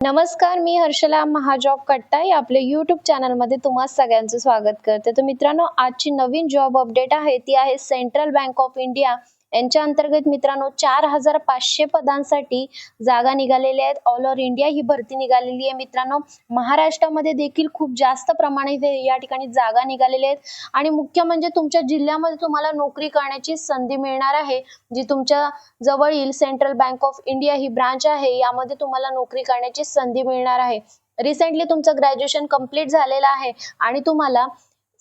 नमस्कार मी हर्षला महाजॉब कट्टा. या आपल्या युट्यूब चॅनलमध्ये तुम्हा सगळ्यांचं स्वागत करते. तर मित्रांनो आजची नवीन जॉब अपडेट आहे. ती आहे सेंट्रल बँक ऑफ इंडिया यांच्या अंतर्गत मित्रांनो चार हजार पाचशे पदांसाठी जागा निघालेल्या आहेत. ऑल ओव्हर इंडिया ही भरती निघालेली आहे मित्रांनो. महाराष्ट्रामध्ये देखील खूप जास्त प्रमाणात या ठिकाणी जागा निघालेल्या आहेत. आणि मुख्य म्हणजे तुमच्या जिल्ह्यामध्ये तुम्हाला नोकरी करण्याची संधी मिळणार आहे. जी तुमच्या जवळील सेंट्रल बँक ऑफ इंडिया ही ब्रांच आहे यामध्ये तुम्हाला नोकरी करण्याची संधी मिळणार आहे. रिसेंटली तुमचं ग्रॅज्युएशन कंप्लीट झालेलं आहे आणि तुम्हाला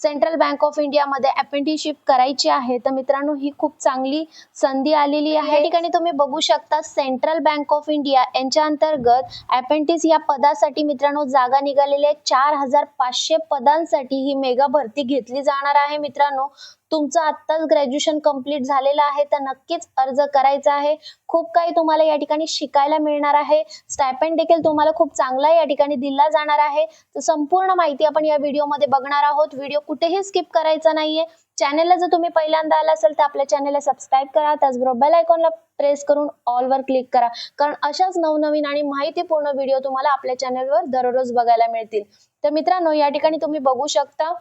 सेंट्रल बँक ऑफ इंडियामध्ये अप्रेंटिसशिप करायची आहे तर मित्रांनो ही खूप चांगली संधी आलेली आहे. या ठिकाणी तुम्ही बघू शकता सेंट्रल बँक ऑफ इंडिया यांच्या अंतर्गत अप्रेंटिस या पदासाठी मित्रांनो जागा निघालेल्या चार हजार पाचशे पदांसाठी ही मेगा भरती घेतली जाणार आहे मित्रांनो. तुमचं आत्ताच ग्रॅज्युएशन कंप्लीट झालेलं आहे तर नक्कीच अर्ज करायचा आहे. खूप काही तुम्हाला या ठिकाणी शिकायला मिळणार आहे. स्टायपेंड देखील तुम्हाला खूप चांगला या ठिकाणी दिला जाणार आहे. तर संपूर्ण माहिती आपण या व्हिडिओमध्ये बघणार आहोत. व्हिडिओ कुठेही स्किप करायचा नाहीये. चॅनलला जर तुम्ही पहिल्यांदा आला असेल तर आपल्या चॅनलला सबस्क्राईब करा. त्याचबरोबर बेल आयकॉनला प्रेस करून ऑलवर क्लिक करा. कारण अशाच नवनवीन आणि माहितीपूर्ण व्हिडिओ तुम्हाला आपल्या चॅनलवर दररोज बघायला मिळतील. तर मित्रांनो या ठिकाणी तुम्ही बघू शकता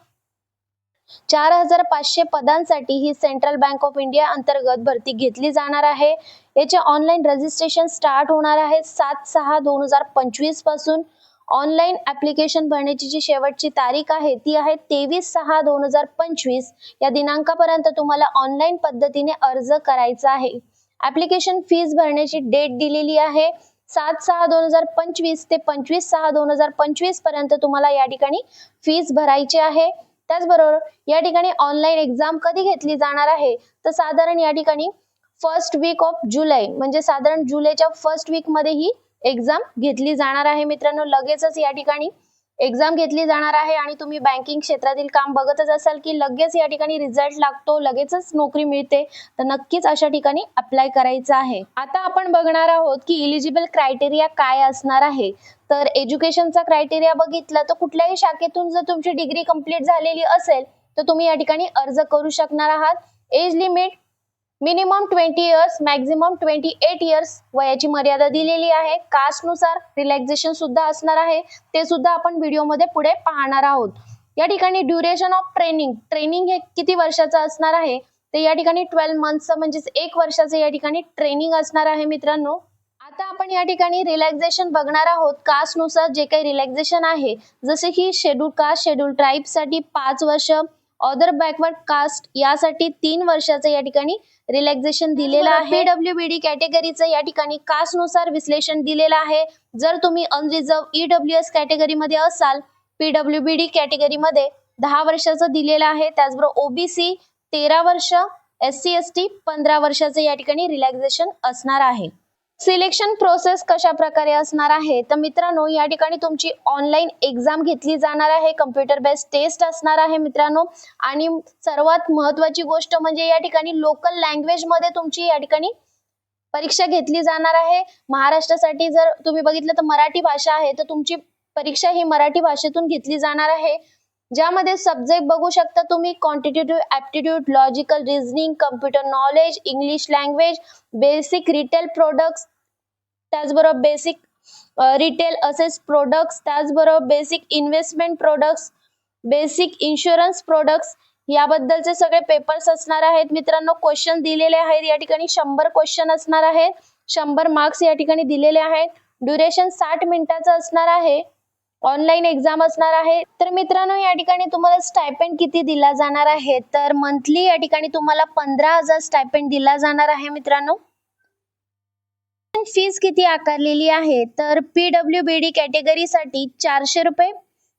चार हजार पाचशे पदांसाठी ही सेंट्रल बँक ऑफ इंडिया अंतर्गत भरती घेतली जाणार आहे. याचे ऑनलाईन रजिस्ट्रेशन स्टार्ट होणार आहे सात सहा दोन हजार पंचवीसपासून. ऑनलाईन ऍप्लिकेशन भरण्याची जी शेवटची तारीख आहे ती आहे तेवीस सहा दोन हजार पंचवीस. या दिनांकापर्यंत तुम्हाला ऑनलाईन पद्धतीने अर्ज करायचा आहे. ऍप्लिकेशन फीज भरण्याची डेट दिलेली आहे. सात सहा दोन हजार पंचवीस ते पंचवीस सहा दोन हजार पंचवीसपर्यंत तुम्हाला या ठिकाणी फीज भरायची आहे. त्याचबरोबर या ठिकाणी ऑनलाईन एक्झाम कधी घेतली जाणार आहे? तर साधारण या ठिकाणी फर्स्ट वीक ऑफ जुलै म्हणजे साधारण जुलैच्या फर्स्ट वीकमध्ये ही एक्झाम घेतली जाणार आहे मित्रांनो. लगेचच या ठिकाणी एक्झाम घेतली जाणार आहे आणि तुम्ही बँकिंग क्षेत्रातील काम बघतच असाल की लगेच या ठिकाणी रिझल्ट लागतो लगेचच नोकरी मिळते. तर नक्कीच अशा ठिकाणी अप्लाय करायचं आहे. आता आपण बघणार आहोत की इलिजिबल क्रायटेरिया काय असणार आहे. तर एज्युकेशनचा क्रायटेरिया बघितला तर कुठल्याही शाखेतून जर तुमची डिग्री कंप्लीट झालेली असेल तर तुम्ही या ठिकाणी अर्ज करू शकणार आहात. Age limit minimum twenty years maximum twenty eight years वयाची मर्यादा दिलेली आहे. कास्टनुसार रिलॅक्झेशन सुद्धा असणार आहे. ते सुद्धा आपण व्हिडिओमध्ये पुढे पाहणार आहोत. या ठिकाणी ड्युरेशन ऑफ ट्रेनिंग ट्रेनिंग हे किती वर्षाचं असणार आहे? ते या ठिकाणी ट्वेल्व मंथचं म्हणजेच एक वर्षाचं या ठिकाणी ट्रेनिंग असणार आहे मित्रांनो. आता आपण या ठिकाणी रिलॅक्झेशन बघणार आहोत. कास्टनुसार जे काही रिलॅक्झेशन आहे जसे की शेड्यूल कास्ट शेड्यूल ट्राईबसाठी पाच वर्ष अदर बॅकवर्ड कास्ट यासाठी तीन वर्षाचं या ठिकाणी रिलॅक्झेशन दिलेलं आहे. डब्ल्यू बी डी कॅटेगरीचं या ठिकाणी कास्टनुसार विश्लेषण दिलेलं आहे. जर तुम्ही अनरिझर्व ईडब्ल्यू एस कॅटेगरीमध्ये असाल पीडब्ल्यू बी डी कॅटेगरीमध्ये दहा वर्षाचं दिलेलं आहे. त्याचबरोबर ओबीसी तेरा वर्ष एस सी एस टी पंधरा वर्षाचं या ठिकाणी रिलॅक्झेशन असणार आहे. सिलेक्शन प्रोसेस कशा प्रकारे असणार आहे? तर मित्रांनो या ठिकाणी तुमची ऑनलाईन एक्झाम घेतली जाणार आहे. कम्प्युटर बेस्ड टेस्ट असणार आहे मित्रांनो. आणि सर्वात महत्वाची गोष्ट म्हणजे या ठिकाणी लोकल लँग्वेजमध्ये तुमची या ठिकाणी परीक्षा घेतली जाणार आहे. महाराष्ट्रासाठी जर तुम्ही बघितलं तर मराठी भाषा आहे तर तुमची परीक्षा ही मराठी भाषेतून घेतली जाणार आहे. ज्यामध्ये सब्जेक्ट बघू शकता तुम्ही quantitative aptitude logical reasoning computer knowledge English language basic retail products त्याचबरोबर बेसिक रिटेल असेस प्रोडक्ट्स त्याचबरोबर basic investment products basic insurance products याबद्दलचे सगळे पेपर्स असणार आहेत. मित्रांनो क्वेश्चन दिलेले आहेत. या ठिकाणी शंभर क्वेश्चन असणार आहेत. शंभर मार्क्स या ठिकाणी दिलेले आहेत. ड्युरेशन साठ मिनिटाचं असणार आहे. ऑनलाईन एक्झाम असणार आहे. तर मित्रांनो या ठिकाणी तुम्हाला स्टायपेंड किती दिला जाणार आहे? तर मंथली या ठिकाणी तुम्हाला पंधरा हजार स्टायपेंड दिला जाणार आहे मित्रांनो. फीज किती आकारलेली आहे? तर पीडब्ल्यू बी डी कॅटेगरीसाठी चारशे रुपये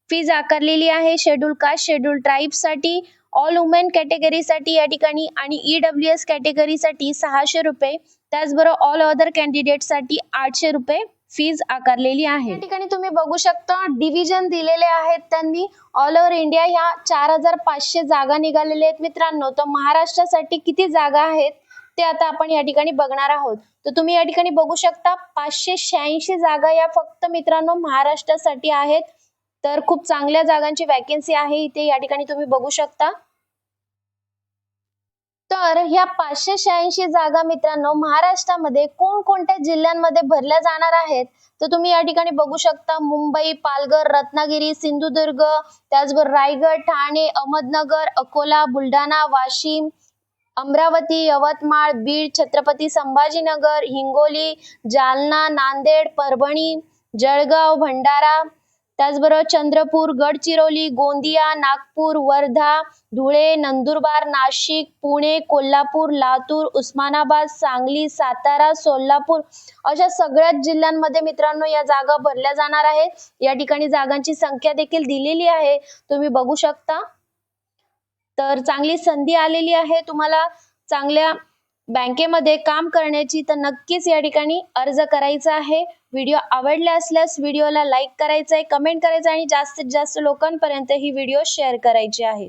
फीज आकारलेली आहे. शेड्यूल कास्ट शेड्यूल ट्राईबसाठी ऑल वुमेन कॅटेगरीसाठी या ठिकाणी आणि ई डब्ल्यू एस कॅटेगरीसाठी सहाशे रुपये. त्याचबरोबर ऑल अदर कॅन्डिडेटसाठी आठशे रुपये. फीज आकारलेली आहे. या ठिकाणी तुम्ही बघू शकता डिव्हिजन दिलेले आहेत त्यांनी. ऑल ओव्हर इंडिया ह्या चार हजार पाचशे जागा निघालेल्या आहेत मित्रांनो. तर महाराष्ट्रासाठी किती जागा आहेत ते आता आपण या ठिकाणी बघणार आहोत. तर तुम्ही या ठिकाणी बघू शकता पाचशे शहाऐंशी जागा या फक्त मित्रांनो महाराष्ट्रासाठी आहेत. तर खूप चांगल्या जागांची वॅकेन्सी आहे. इथे या ठिकाणी तुम्ही बघू शकता. तर ह्या पाचशे शहाऐंशी जागा मित्रांनो महाराष्ट्रामध्ये कोणकोणत्या जिल्ह्यांमध्ये भरल्या जाणार आहेत? तर तुम्ही या ठिकाणी बघू शकता मुंबई पालघर रत्नागिरी सिंधुदुर्ग त्याचबरोबर रायगड ठाणे अहमदनगर अकोला बुलढाणा वाशिम अमरावती यवतमाळ बीड छत्रपती संभाजीनगर हिंगोली जालना नांदेड परभणी जळगाव भंडारा त्याचबरोबर चंद्रपूर गडचिरोली गोंदिया नागपूर वर्धा धुळे नंदुरबार नाशिक पुणे कोल्हापूर लातूर उस्मानाबाद सांगली सातारा सोलापूर अशा सगळ्याच जिल्ह्यांमध्ये मित्रांनो या जागा भरल्या जाणार आहेत. या ठिकाणी जागांची संख्या देखील दिलेली आहे. तुम्ही बघू शकता. तर चांगली संधी आलेली आहे. तुम्हाला चांगल्या बँकेमध्ये काम करण्याची तर नक्कीच या ठिकाणी अर्ज करायचा आहे. व्हिडिओ आवडला असल्यास व्हिडिओला लाईक करायचा आहे कमेंट करायचं आणि जास्तीत जास्त लोकांपर्यंत ही व्हिडिओ शेअर करायची आहे.